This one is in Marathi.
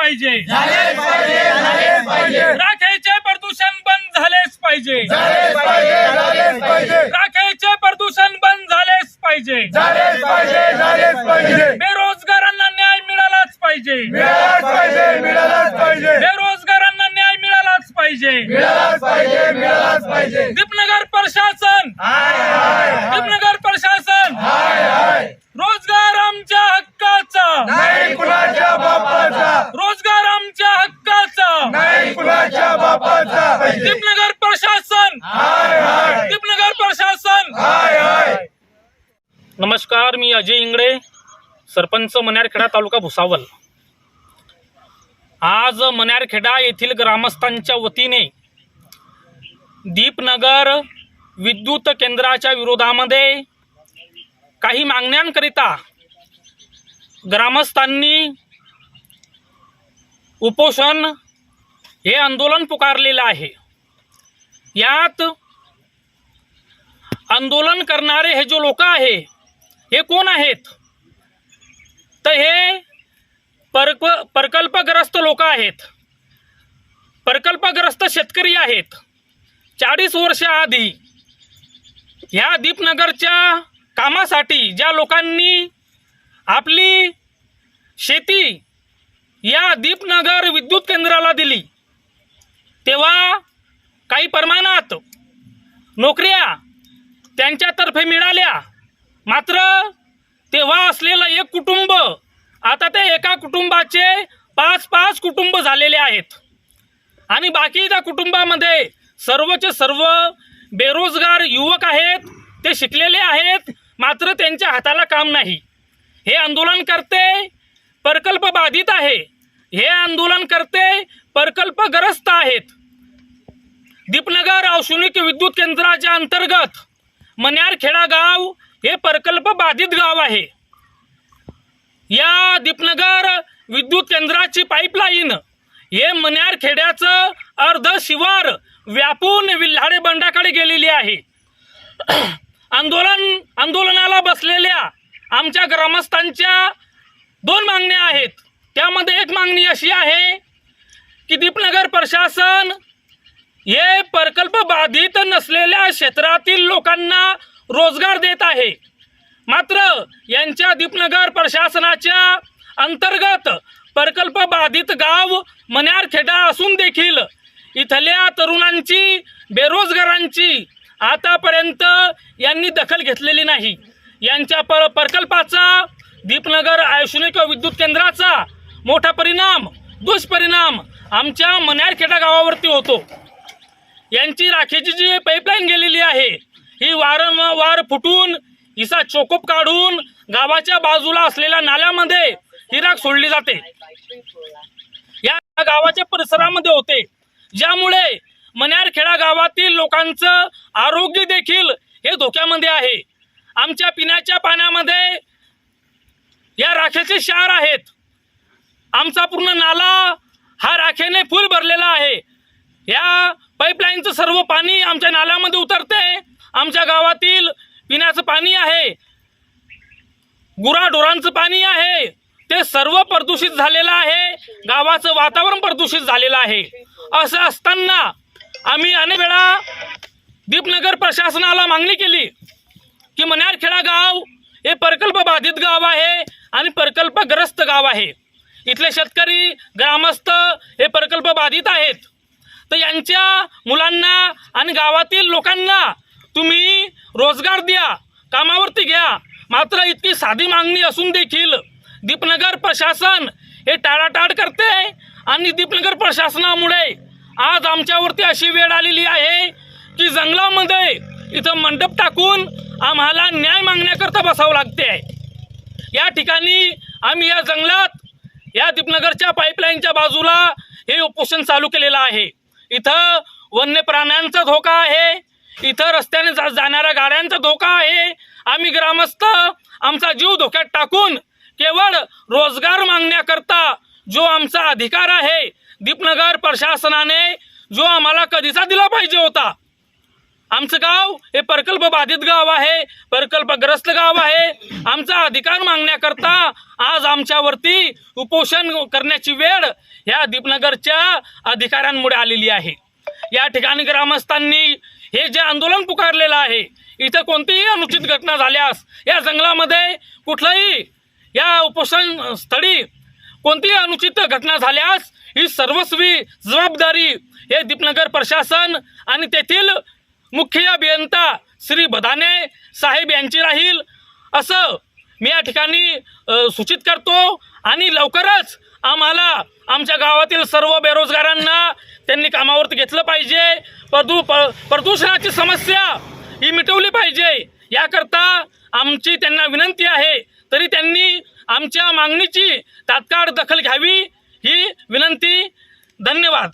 पाहिजे. राखेचे प्रदूषण बंद झालेच पाहिजे. राखेचे प्रदूषण बंद झालेच पाहिजे. बेरोजगारांना न्याय मिळालाच पाहिजे. बेरोजगारांना न्याय मिळालाच पाहिजे. दीपनगर प्रशासन. दीपनगर प्रशासन हाय हाय रोजगार आमच्या हक्काचा नाही कुणाच्या बापाचा रोजगार आमच्या हक्काचा नाही कुणाच्या बापाचा. दीपनगर प्रशासन. हाय हाय. दीपनगर प्रशासन. हाय हाय. नमस्कार मी अजय इंगळे सरपंच मन्यारखेडा तालुका भुसावल. आज मन्यारखेडा येथील ग्रामस्थांच्या वतीने दीपनगर विद्युत केंद्राच्या विरोधामध्ये काही मागण्यांकरिता ग्रामस्थांनी उपोषण हे आंदोलन पुकारलेलं आहे. यात आंदोलन करणारे हे जो लोक आहे हे कोण आहेत? तर हे परक प्रकल्पग्रस्त लोक आहेत. प्रकल्पग्रस्त शेतकरी आहेत. चाळीस वर्षाआधी ह्या दीपनगरच्या कामासाठी ज्या लोकांनी आपली शेती या दीपनगर विद्युत केंद्राला दिली तेव्हा काही प्रमाणात नोकऱ्या त्यांच्यातर्फे मिळाल्या. मात्र तेव्हा असलेलं एक कुटुंब आता ते एका कुटुंबाचे पाच पाच कुटुंब झालेले आहेत. आणि बाकी त्या कुटुंबामध्ये सर्वचे सर्व बेरोजगार युवक आहेत ते शिकलेले आहेत मात्र त्यांच्या हाताला काम नाही. हे आंदोलन करते प्रकल्प बाधित आहे. हे आंदोलन करते प्रकल्पग्रस्त आहेत. दीपनगर औष्णिक विद्युत केंद्राच्या अंतर्गत मन्यारखेडा गाव हे प्रकल्प बाधित गाव आहे. या दीपनगर विद्युत केंद्राची पाईपलाईन हे मन्यारखेड्याचं अर्ध शिवार व्यापून विल्हाडे बंडाकडे गेलेली आहे. आंदोलन आंदोलनाला बसलेल्या आमच्या ग्रामस्थांच्या दोन मागण्या आहेत. त्यामध्ये एक मागणी अशी आहे की दीपनगर प्रशासन? हे प्रकल्प बाधित नसलेल्या क्षेत्रातील लोकांना रोजगार देत आहे. मात्र यांच्या दीपनगर प्रशासनाच्या अंतर्गत प्रकल्प बाधित गाव मन्यारखेडा असून देखील इथल्या तरुणांची बेरोजगारांची आतापर्यंत यांनी दखल घेतलेली नाही. यांच्या पर प्रकल्पाचा दीपनगर औष्णिक विद्युत केंद्राचा मोठा परिणाम दुष्परिणाम आमच्या मन्यारखेडा गावावरती होतो. यांची राखेची जी पाईपलाईन गेलेली आहे ही वारंवार फुटून हिचा चोकोप काढून गावाच्या बाजूला असलेल्या नाल्यामध्ये ही राख सोडली जाते. या गावाच्या परिसरामध्ये होते. ज्यामुळे मन्यारखेडा गावातील लोकांचं आरोग्य देखील हे धोक्यामध्ये आहे. आमच्या पिण्याच्या पाण्यामध्ये या राखेचे शार आहेत. आमचा पूर्ण नाला हा राखेने फुल भरलेला आहे. या पाईपलाईनचं सर्व पाणी आमच्या नाल्यामध्ये उतरते. आमच्या गावातील पिण्याचं पाणी आहे. गुराढोरांचं पाणी आहे. ते सर्व प्रदूषित झालेलं आहे. गावाचं वातावरण प्रदूषित झालेलं आहे. असं असताना आम्ही अनेक वेळा दीपनगर प्रशासनाला मागणी केली की मन्यारखेडा गाव हे प्रकल्प बाधित गाव आहे आणि प्रकल्पग्रस्त गाव आहे. इथले शेतकरी ग्रामस्थ हे प्रकल्प बाधित आहेत. तर यांच्या मुलांना आणि गावातील लोकांना तुम्ही रोजगार द्या कामावरती घ्या. मात्र इतकी साधी मागणी असून देखील दीपनगर प्रशासन हे टाळाटाळ करते आणि दीपनगर प्रशासनामुळे आज आमच्यावरती अशी वेळ आलेली आहे की जंगलामध्ये इथं मंडप टाकून आम्हाला न्याय मागण्याकरता बसावं लागते. आहे या ठिकाणी आम्ही या जंगलात या दीपनगरच्या पाईपलाईनच्या बाजूला हे उपोषण चालू केलेलं आहे. इथं वन्य प्राण्यांचा धोका आहे. इथं रस्त्याने जा जाणाऱ्या गाड्यांचा धोका आहे. आम्ही ग्रामस्थ आमचा जीव धोक्यात टाकून केवळ रोजगार मागण्याकरता जो आमचा अधिकार आहे दीपनगर प्रशासनाने जो आम्हाला कधीचा दिला पाहिजे होता आमचं गाव हे प्रकल्प बाधित गाव आहे प्रकल्पग्रस्त गाव आहे. आमचा अधिकार मागण्याकरता आज आमच्यावरती उपोषण करण्याची वेळ ह्या दीपनगरच्या अधिकाऱ्यांमुळे आलेली आहे. या ठिकाणी ग्रामस्थांनी हे जे आंदोलन पुकारलेलं आहे इथं कोणतीही अनुचित घटना झाल्यास या जंगलामध्ये कुठलंही या उपोषण स्थळी कोणतीही अनुचित घटना झाल्यास ही सर्वस्वी जबाबदारी हे दीपनगर प्रशासन आणि तेथील मुख्य अभियंता श्री बदाने साहेब यांची राहील. असं मी या ठिकाणी सूचित करतो. आणि लवकरच आम्हाला आमच्या गावातील सर्व बेरोजगारांना त्यांनी कामावरती घेतलं पाहिजे. प्रदू प प्रदूषणाची समस्या ही मिटवली पाहिजे. याकरता आमची त्यांना विनंती आहे. तरी त्यांनी आमच्या मागणीची तात्काळ दखल घ्यावी ही विनंती. धन्यवाद.